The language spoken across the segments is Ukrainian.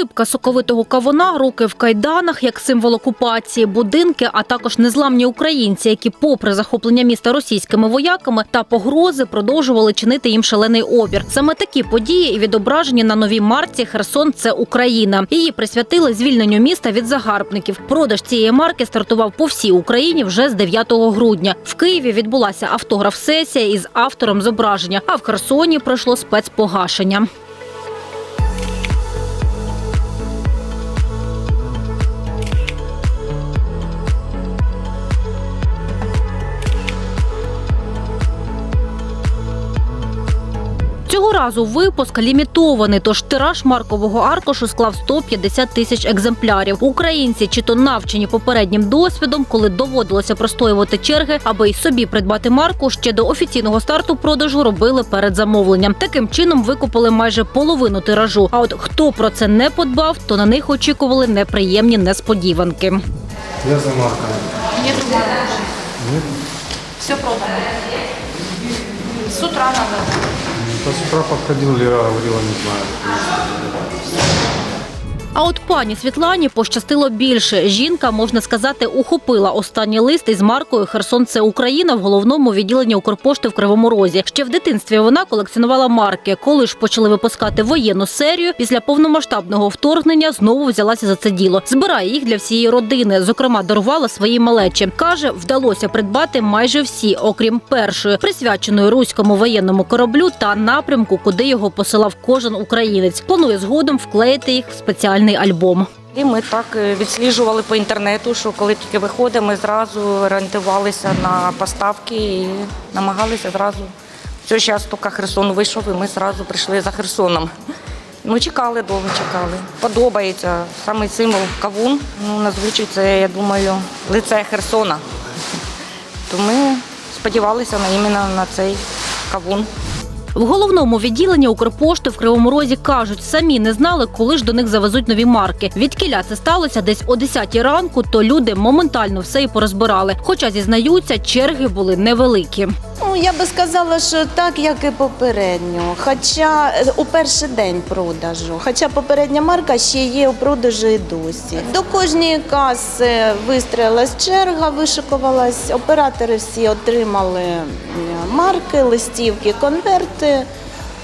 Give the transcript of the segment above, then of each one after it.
Скипка соковитого кавуна, руки в кайданах як символ окупації, будинки, а також незламні українці, які, попри захоплення міста російськими вояками та погрози, продовжували чинити їм шалений опір. Саме такі події і відображені на новій марці Херсон це Україна. Її присвятили звільненню міста від загарбників. Продаж цієї марки стартував по всій Україні вже з 9 грудня. В Києві відбулася автограф-сесія із автором зображення, а в Херсоні пройшло спецпогашення. Цього разу випуск лімітований, тож тираж маркового аркушу склав 150 тисяч екземплярів. Українці чи то навчені попереднім досвідом, коли доводилося простоювати черги, аби й собі придбати марку, ще до офіційного старту продажу робили перед замовленням. Таким чином викупили майже половину тиражу. А от хто про це не подбав, то на них очікували неприємні несподіванки. Я за марками. Нет? Все продано. С утра надо. То с утра подходил, Лера говорила, не знаю. А от пані Світлані пощастило більше. Жінка, можна сказати, ухопила останній лист із маркою Херсон це Україна в головному відділенні Укрпошти в Кривому Розі. Ще в дитинстві вона колекціонувала марки. Коли ж почали випускати воєнну серію, після повномасштабного вторгнення знову взялася за це діло. Збирає їх для всієї родини. Зокрема, дарувала своїй малечі. Каже, вдалося придбати майже всі, окрім першої, присвяченої руському воєнному кораблю та напрямку, куди його посилав кожен українець. Планує згодом вклеїти їх в спеціальний альбом. І ми так е, відсліджували по інтернету, що коли тільки виходимо, ми зразу орієнтувалися на поставки і намагалися зразу. Все, зараз тільки Херсон вийшов, і ми зразу прийшли за Херсоном. Ну, чекали довго, чекали. Подобається саме символ кавун. Ну, назвучить це, я думаю, лице Херсона. То ми сподівалися на іменно на цей кавун. В головному відділенні Укрпошти в Кривому Розі кажуть, самі не знали, коли ж до них завезуть нові марки. Відкіля це сталося десь о 10 ранку, то люди моментально все і порозбирали. Хоча зізнаються, черги були невеликі. Ну, я би сказала, що так, як і попередньо. Хоча е, у перший день продажу. Хоча попередня марка ще є у продажу і досі. До кожної каси вистроїлась черга, вишикувалась. Оператори всі отримали марки, листівки, конверти.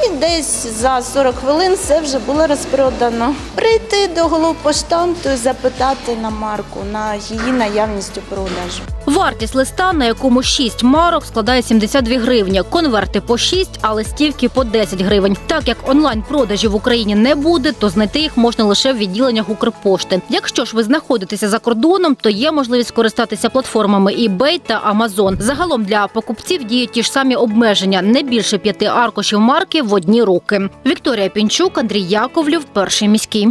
І десь за 40 хвилин все вже було розпродано. Прийти до головпоштамту і запитати на марку, на її наявність у продажу. Вартість листа, на якому 6 марок, складає 72 гривні. Конверти по 6, а листівки по 10 гривень. Так як онлайн-продажів в Україні не буде, то знайти їх можна лише в відділеннях Укрпошти. Якщо ж ви знаходитеся за кордоном, то є можливість користатися платформами eBay та Amazon. Загалом для покупців діють ті ж самі обмеження не більше п'яти аркушів марки в одні руки. Вікторія Пінчук, Андрій Яковлів, перший міський.